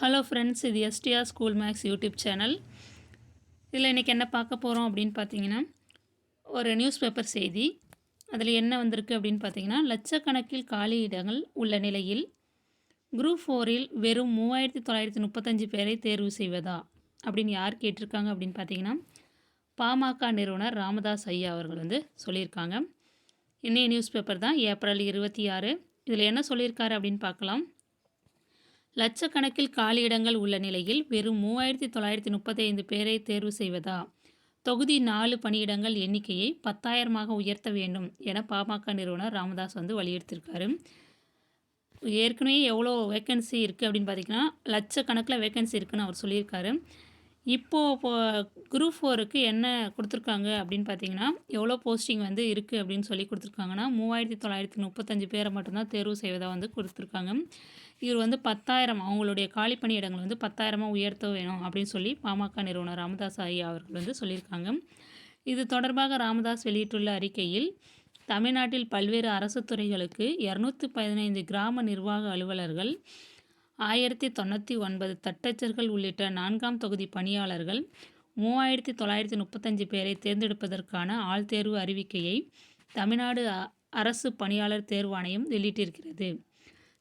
Hello friends இது STR school max YouTube channel இதில் இன்றைக்கி என்ன பார்க்க போகிறோம் அப்படின்னு பார்த்தீங்கன்னா ஒரு நியூஸ் பேப்பர் செய்தி. அதில் என்ன வந்திருக்கு அப்படின்னு பார்த்தீங்கன்னா லட்சக்கணக்கில் காலி இடங்கள் உள்ள நிலையில் குரூப் ஃபோரில் வெறும் மூவாயிரத்தி தொள்ளாயிரத்தி முப்பத்தஞ்சு பேரை தேர்வு செய்வதா? அப்படின்னு யார் கேட்டிருக்காங்க அப்படின்னு பார்த்தீங்கன்னா பாமக நிறுவனர் ராமதாஸ் ஐயா அவர்கள் வந்து சொல்லியிருக்காங்க. இன்னைய நியூஸ் பேப்பர் தான் ஏப்ரல் இருபத்தி ஆறு. இதில் என்ன சொல்லியிருக்காரு அப்படின்னு பார்க்கலாம். லட்சக்கணக்கில் காலியிடங்கள் உள்ள நிலையில் வெறும் மூவாயிரத்தி தொள்ளாயிரத்தி முப்பத்தைந்து பேரை தேர்வு செய்வதா? தொகுதி நாலு பணியிடங்கள் எண்ணிக்கையை பத்தாயிரமாக உயர்த்த வேண்டும் என பாமக நிறுவனர் ராமதாஸ் வந்து வலியுறுத்தியிருக்காரு. ஏற்கனவே எவ்வளோ வேக்கன்சி இருக்குது அப்படின்னு பார்த்தீங்கன்னா லட்சக்கணக்கில் வேக்கன்சி இருக்குன்னு அவர் சொல்லியிருக்காரு. இப்போது இப்போ குரூப் ஃபோருக்கு என்ன கொடுத்துருக்காங்க அப்படின்னு பார்த்தீங்கன்னா எவ்வளோ போஸ்டிங் வந்து இருக்குது அப்படின்னு சொல்லி கொடுத்துருக்காங்கன்னா மூவாயிரத்தி தொள்ளாயிரத்தி முப்பத்தஞ்சு பேரை மட்டும்தான் தேர்வு செய்வதாக வந்து கொடுத்துருக்காங்க. இவர் வந்து பத்தாயிரம் அவங்களுடைய காலி பணியிடங்கள் வந்து பத்தாயிரமாக உயர்த்த வேணும் அப்படின்னு சொல்லி பாமக நிறுவனர் ராமதாஸ் ஐயா அவர்கள் வந்து சொல்லியிருக்காங்க. இது தொடர்பாக ராமதாஸ் வெளியிட்டுள்ள அறிக்கையில் தமிழ்நாட்டில் பல்வேறு அரசு துறைகளுக்கு இரநூத்தி பதினைந்து கிராம நிர்வாக அலுவலர்கள் ஆயிரத்தி தொண்ணூற்றி ஒன்பது தட்டச்சர்கள் உள்ளிட்ட நான்காம் தொகுதி பணியாளர்கள் மூவாயிரத்தி தொள்ளாயிரத்தி முப்பத்தஞ்சு பேரை தேர்ந்தெடுப்பதற்கான ஆள்தேர்வு அறிவிக்கையை தமிழ்நாடு அரசு பணியாளர் தேர்வாணையம் வெளியிட்டிருக்கிறது.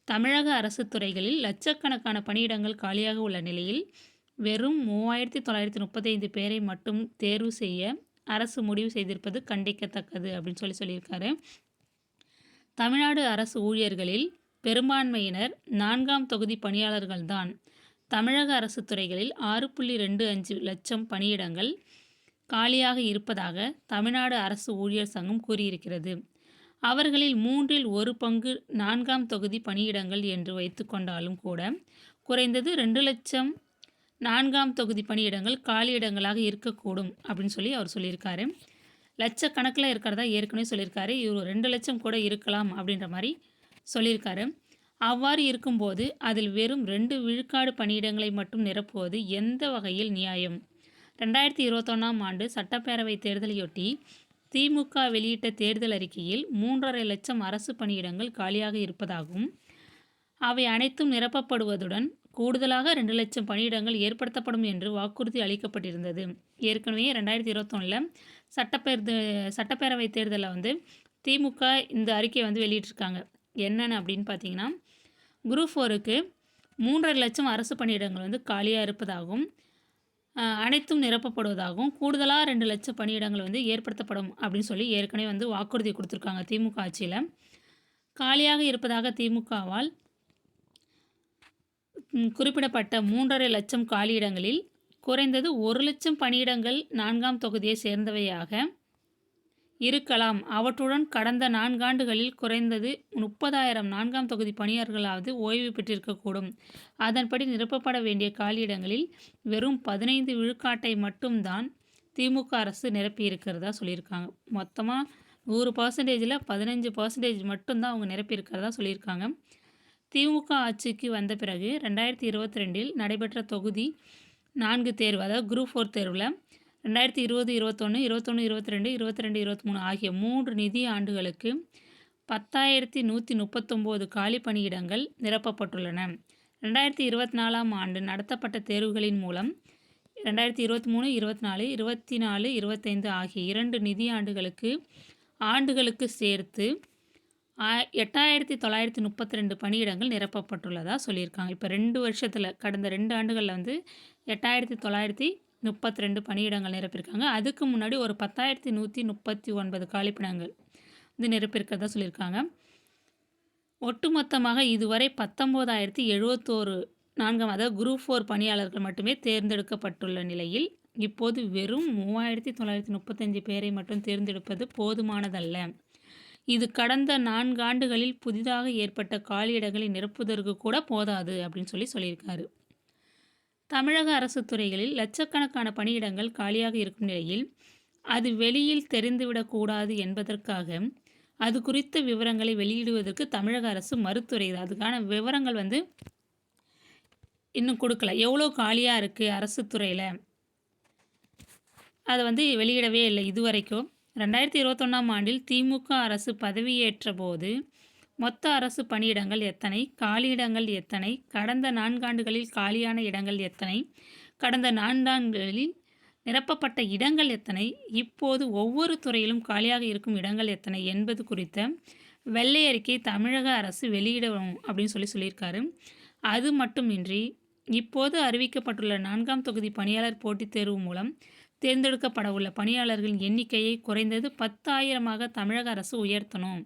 தமிழக அரசு துறைகளில் லட்சக்கணக்கான பணியிடங்கள் காலியாக உள்ள நிலையில் வெறும் மூவாயிரத்தி தொள்ளாயிரத்தி முப்பத்தைந்து பேரை மட்டும் தேர்வு செய்ய அரசு முடிவு செய்திருப்பது கண்டிக்கத்தக்கது அப்படின்னு சொல்லி சொல்லியிருக்காரு. தமிழ்நாடு அரசு ஊழியர்களில் பெரும்பான்மையினர் நான்காம் தொகுதி பணியாளர்கள்தான். தமிழக அரசு துறைகளில் ஆறு புள்ளி ரெண்டு அஞ்சு லட்சம் பணியிடங்கள் காலியாக இருப்பதாக தமிழ்நாடு அரசு ஊழியர் சங்கம் கூறியிருக்கிறது. அவர்களில் மூன்றில் ஒரு பங்கு நான்காம் தொகுதி பணியிடங்கள் என்று வைத்துக்கொண்டாலும் கூட குறைந்தது ரெண்டு லட்சம் நான்காம் தொகுதி பணியிடங்கள் காலியிடங்களாக இருக்கக்கூடும் அப்படின்னு சொல்லி அவர் சொல்லியிருக்காரு. லட்சக்கணக்கில் இருக்கிறதா ஏற்கனவே சொல்லியிருக்காரு. இவர் ரெண்டு லட்சம் கூட இருக்கலாம் அப்படின்ற மாதிரி சொல்லியிருக்காரு. அவ்வாறு இருக்கும்போது அதில் வெறும் ரெண்டு விழுக்காடு பணியிடங்களை மட்டும் நிரப்புவது எந்த வகையில் நியாயம்? ரெண்டாயிரத்தி இருபத்தொன்னாம் ஆண்டு சட்டப்பேரவை தேர்தலையொட்டி திமுக வெளியிட்ட தேர்தல் அறிக்கையில் மூன்றரை லட்சம் அரசு பணியிடங்கள் காலியாக இருப்பதாகவும் அவை அனைத்தும் நிரப்பப்படுவதுடன் கூடுதலாக ரெண்டு லட்சம் பணியிடங்கள் ஏற்படுத்தப்படும் என்று வாக்குறுதி அளிக்கப்பட்டிருந்தது. ஏற்கனவே ரெண்டாயிரத்தி இருபத்தொன்னில் சட்டப்பேர் சட்டப்பேரவை தேர்தலில் வந்து திமுக இந்த அறிக்கையை வந்து வெளியிட்டிருக்காங்க. என்னென்ன அப்படின்னு பார்த்தீங்கன்னா குரூப் ஃபோருக்கு மூன்றரை லட்சம் அரசு பணியிடங்கள் வந்து காலியாக இருப்பதாகவும் அனைத்தும் நிரப்பப்படுவதாகவும் கூடுதலாக ரெண்டு லட்சம் பணியிடங்கள் வந்து ஏற்படுத்தப்படும் அப்படின்னு சொல்லி ஏற்கனவே வந்து வாக்குறுதி கொடுத்துருக்காங்க திமுக ஆட்சியில். காலியாக இருப்பதாக திமுகவால் குறிப்பிடப்பட்ட மூன்றரை லட்சம் காலியிடங்களில் குறைந்தது ஒரு லட்சம் பணியிடங்கள் நான்காம் தொகுதியை சேர்ந்தவையாக இருக்கலாம். அவற்றுடன் கடந்த நான்காண்டுகளில் குறைந்தது முப்பதாயிரம் நான்காம் தொகுதி பணியாளர்களாவது ஓய்வு பெற்றிருக்கக்கூடும். அதன்படி நிரப்பப்பட வேண்டிய காலியிடங்களில் வெறும் பதினைந்து விழுக்காட்டை மட்டும்தான் திமுக அரசு நிரப்பியிருக்கிறதா சொல்லியிருக்காங்க. மொத்தமாக நூறு பர்சன்டேஜில் பதினஞ்சு பர்சன்டேஜ் மட்டும்தான் அவங்க நிரப்பியிருக்கிறதா சொல்லியிருக்காங்க. திமுக ஆட்சிக்கு வந்த பிறகு ரெண்டாயிரத்தி இருபத்தி ரெண்டில் நடைபெற்ற தொகுதி நான்கு தேர்வு அதாவது குரூப் ஃபோர் தேர்வில் ரெண்டாயிரத்தி இருபது இருபத்தொன்று இருபத்தொன்று இருபத்தி ரெண்டு இருபத்தி ரெண்டு இருபத்தி மூணு ஆகிய மூன்று நிதி ஆண்டுகளுக்கு பத்தாயிரத்தி நூற்றி முப்பத்தொம்போது காலி பணியிடங்கள் நிரப்பப்பட்டுள்ளன. ரெண்டாயிரத்தி இருபத்தி நாலாம் ஆண்டு நடத்தப்பட்ட தேர்வுகளின் மூலம் ரெண்டாயிரத்தி இருபத்தி மூணு இருபத்தி நாலு இருபத்தி நாலு இருபத்தைந்து ஆகிய இரண்டு நிதி ஆண்டுகளுக்கு ஆண்டுகளுக்கு சேர்த்து எட்டாயிரத்தி தொள்ளாயிரத்தி முப்பத்தி ரெண்டு பணியிடங்கள் நிரப்பப்பட்டுள்ளதாக சொல்லியிருக்காங்க. இப்போ ரெண்டு வருஷத்தில் கடந்த ரெண்டு ஆண்டுகளில் வந்து எட்டாயிரத்தி தொள்ளாயிரத்தி முப்பத்தி ரெண்டு பணியிடங்கள் நிரப்பியிருக்காங்க. அதுக்கு முன்னாடி ஒரு பத்தாயிரத்தி நூற்றி முப்பத்தி ஒன்பது காலிப்பிடங்கள் வந்து நிரப்பியிருக்கிறதா சொல்லியிருக்காங்க. ஒட்டுமொத்தமாக இதுவரை பத்தொம்போதாயிரத்தி எழுபத்தோரு நான்காம் அதாவது குரூப் ஃபோர் பணியாளர்கள் மட்டுமே தேர்ந்தெடுக்கப்பட்டுள்ள நிலையில் இப்போது வெறும் மூவாயிரத்தி தொள்ளாயிரத்தி முப்பத்தஞ்சு பேரை மட்டும் தேர்ந்தெடுப்பது போதுமானதல்ல. இது கடந்த நான்கு ஆண்டுகளில் புதிதாக ஏற்பட்ட காலியிடங்களை நிரப்புவதற்கு கூட போதாது அப்படின்னு சொல்லி சொல்லியிருக்காரு. தமிழக அரசு துறைகளில் லட்சக்கணக்கான பணியிடங்கள் காலியாக இருக்கும் நிலையில் அது வெளியில் தெரிந்துவிடக்கூடாது என்பதற்காக அது குறித்த விவரங்களை வெளியிடுவதற்கு தமிழக அரசு மறுத்துறையுது அதுக்கான விவரங்கள் வந்து இன்னும் கொடுக்கல. எவ்வளோ காலியாக இருக்குது அரசு துறையில்? அதை வந்து வெளியிடவே இல்லை. இதுவரைக்கும் ரெண்டாயிரத்தி இருபத்தொன்னாம் ஆண்டில் திமுக அரசு பதவியேற்ற போது மொத்த அரசு பணியிடங்கள் எத்தனை? காலியிடங்கள் எத்தனை? கடந்த நான்காண்டுகளில் காலியான இடங்கள் எத்தனை? கடந்த நான்காண்டுகளில் நிரப்பப்பட்ட இடங்கள் எத்தனை? இப்போது ஒவ்வொரு துறையிலும் காலியாக இருக்கும் இடங்கள் எத்தனை என்பது குறித்த வெள்ளை அறிக்கை தமிழக அரசு வெளியிடவும் அப்படின்னு சொல்லி சொல்லியிருக்காரு. அது மட்டுமின்றி இப்போது அறிவிக்கப்பட்டுள்ள நான்காம் தொகுதி பணியாளர் போட்டித் தேர்வு மூலம் தேர்ந்தெடுக்கப்பட உள்ள பணியாளர்களின் எண்ணிக்கையை குறைந்தது பத்தாயிரமாக தமிழக அரசு உயர்த்தணும்.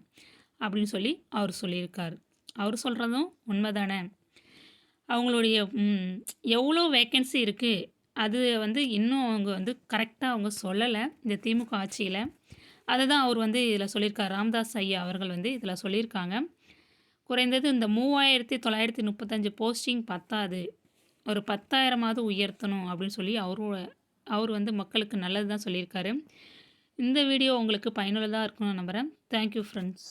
அப்படின்னு சொல்லி அவர் சொல்லியிருக்கார். அவர் சொல்கிறதும் உண்மைதானே? அவங்களுடைய எவ்வளோ வேக்கன்சி இருக்குது அது வந்து இன்னும் அவங்க வந்து கரெக்டாக அவங்க சொல்லலை இந்த திமுக ஆட்சியில். அதை தான் அவர் வந்து இதில் சொல்லியிருக்கார். ராம்தாஸ் ஐயா அவர்கள் வந்து இதில் சொல்லியிருக்காங்க. குறைந்தது இந்த மூவாயிரத்தி தொள்ளாயிரத்தி முப்பத்தஞ்சு போஸ்டிங் பத்தாது ஒரு பத்தாயிரமாவது உயர்த்தணும் அப்படின்னு சொல்லி அவரோட அவர் வந்து மக்களுக்கு நல்லது தான் சொல்லியிருக்காரு. இந்த வீடியோ உங்களுக்கு பயனுள்ளதாக இருக்கணும்னு நம்புகிறேன் தேங்க்யூ ஃப்ரெண்ட்ஸ்